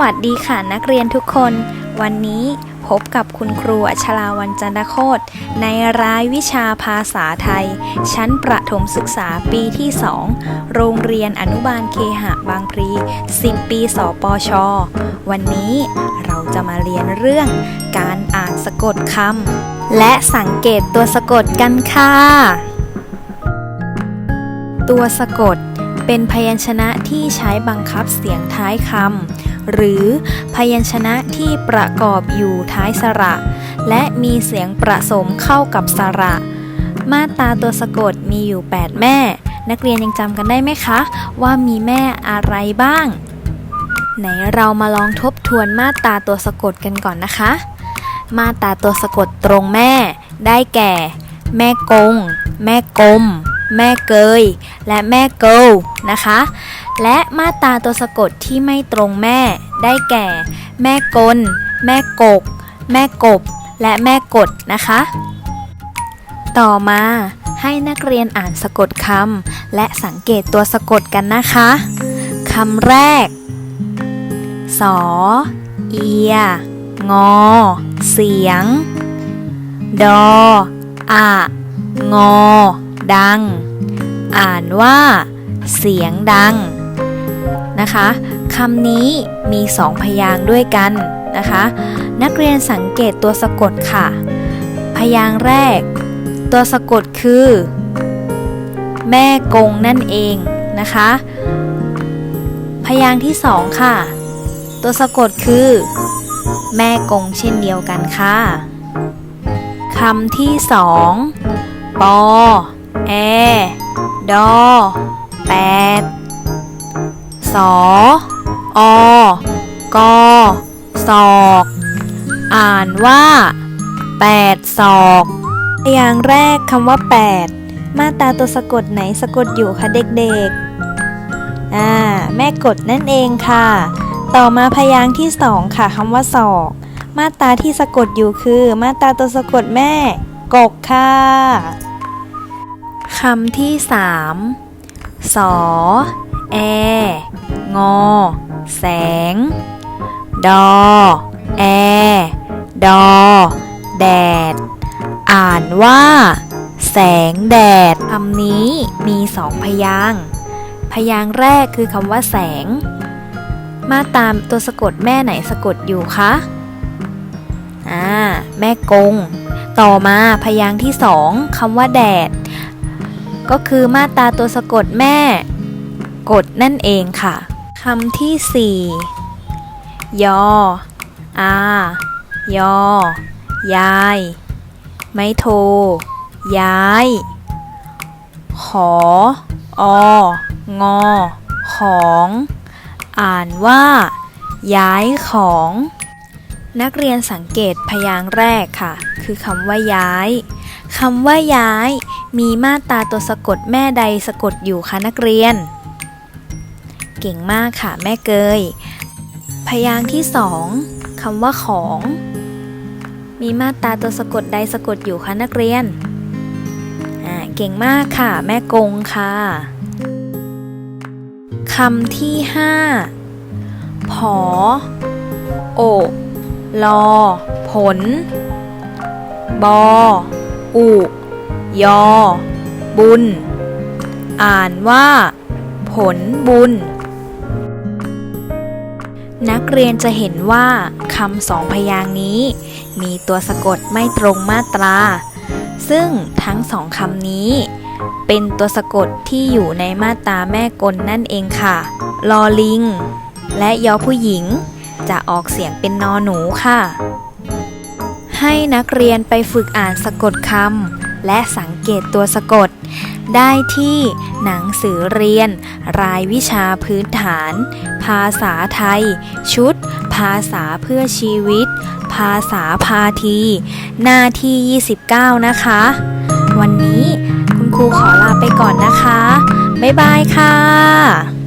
วัสดีค่ะนักเรียนทุกคน วันนี้พบกับคุณครูอชราวันจันทโคตในรายวิชาภาษาไทย ชั้นประถมศึกษาปีที่ 2 โรงเรียนอนุบาลเคหะบางพลี10 ปีสปช วันนี้เราจะมาเรียนเรื่องการอ่านสะกดคำและสังเกตตัวสะกดกันค่ะ ตัวสะกดเป็นพยัญชนะที่ใช้บังคับเสียงท้ายคำ หรือพยัญชนะที่ประกอบอยู่ท้ายสระ และมีเสียงประสมเข้ากับสระ มาตราตัวสะกดมีอยู่ 8 แม่ นักเรียนยังจำกันได้ไหมคะ ว่ามีแม่อะไรบ้าง ไหนเรามาลองทบทวนมาตราตัวสะกดกันก่อนนะคะ มาตราตัวสะกดตรงแม่ ได้แก่ แม่กง แม่กลมแม่เกย และแม่เกิลนะคะ และมาตราตัวสะกดที่ไม่ตรงแม่ ได้แก่ แม่กล แม่กก แม่กบ และแม่กดนะคะ ต่อมาให้นักเรียนอ่านสะกดคำและสังเกตตัวสะกดกันนะคะคำแรก สอ เอีย งอ เสียง ดอ อะ งอ ดัง อ่านว่า เสียงดัง นะคะคำนี้มีสองพยางค์ด้วยกันนะคะ นักเรียนสังเกตตัวสะกดค่ะ พยางค์แรก ตัวสะกดคือ แม่กงนั่นเองนะคะ พยางค์ที่สองค่ะ ตัวสะกดคือ แม่กงเช่นเดียวกันค่ะคำที่สองปอแอดอแปด สออกอศอก อ่านว่าแปดศอก อย่างแรกคำว่า 8 มาตราตัวสะกดไหนสะกดอยู่คะเด็กๆ อ่า แม่กดนั่นเองค่ะ ต่อมาพยางค์ที่สองค่ะคำว่าศอก มาตราที่สะกดอยู่คือ มาตราตัวสะกดแม่ กกค่ะคำที่สามสอ แอ งอ แสง ดอ แอ ดอ แดด อ่านว่า แสงแดดคำนี้มีสองพยางพยางแรกคือคำว่าแสง มาตามตัวสะกดแม่ไหนสะกดอยู่คะ อ่า แม่กง ต่อมาพยางที่สองคำว่าแดด ก็คือมาตาตัวสะกดแม่ กดนั่นเองค่ะคำที่สี่ยอ อา ยอ ยาย ไม่โท ย้าย ขอ อ งอ ของ อ่านว่า ย้ายของ นักเรียนสังเกตพยางค์แรกค่ะ คือคำว่าย้ายคำว่าย้าย มีมาตราตัวสะกดแม่ใดสะกดอยู่คะนักเรียน เก่งมากค่ะแม่เกย พยางค์ที่สองคำว่าของ มีมาตราตัวสะกดใดสะกดอยู่คะนักเรียน เก่งมากค่ะ แม่กงค่ะคำที่ห้าผอ โอกลอ ผล บอ อุ ยอ บุญ อ่านว่า ผลบุญ นักเรียนจะเห็นว่าคำสองพยางค์นี้ มีตัวสะกดไม่ตรงมาตรา ซึ่งทั้งสองคำนี้ เป็นตัวสะกดที่อยู่ในมาตราแม่กลนั่นเองค่ะ ลอลิง และยอผู้หญิง จะออกเสียงเป็นนอหนูค่ะ ให้นักเรียนไปฝึกอ่านสะกดคำ และสังเกตตัวสะกด ได้ที่หนังสือเรียน รายวิชาพื้นฐาน ภาษาไทย ชุด ภาษาเพื่อชีวิต ภาษาพาที หน้าที่ 29 นะคะ วันนี้คุณครูขอลาไปก่อนนะคะ บ๊ายบายค่ะ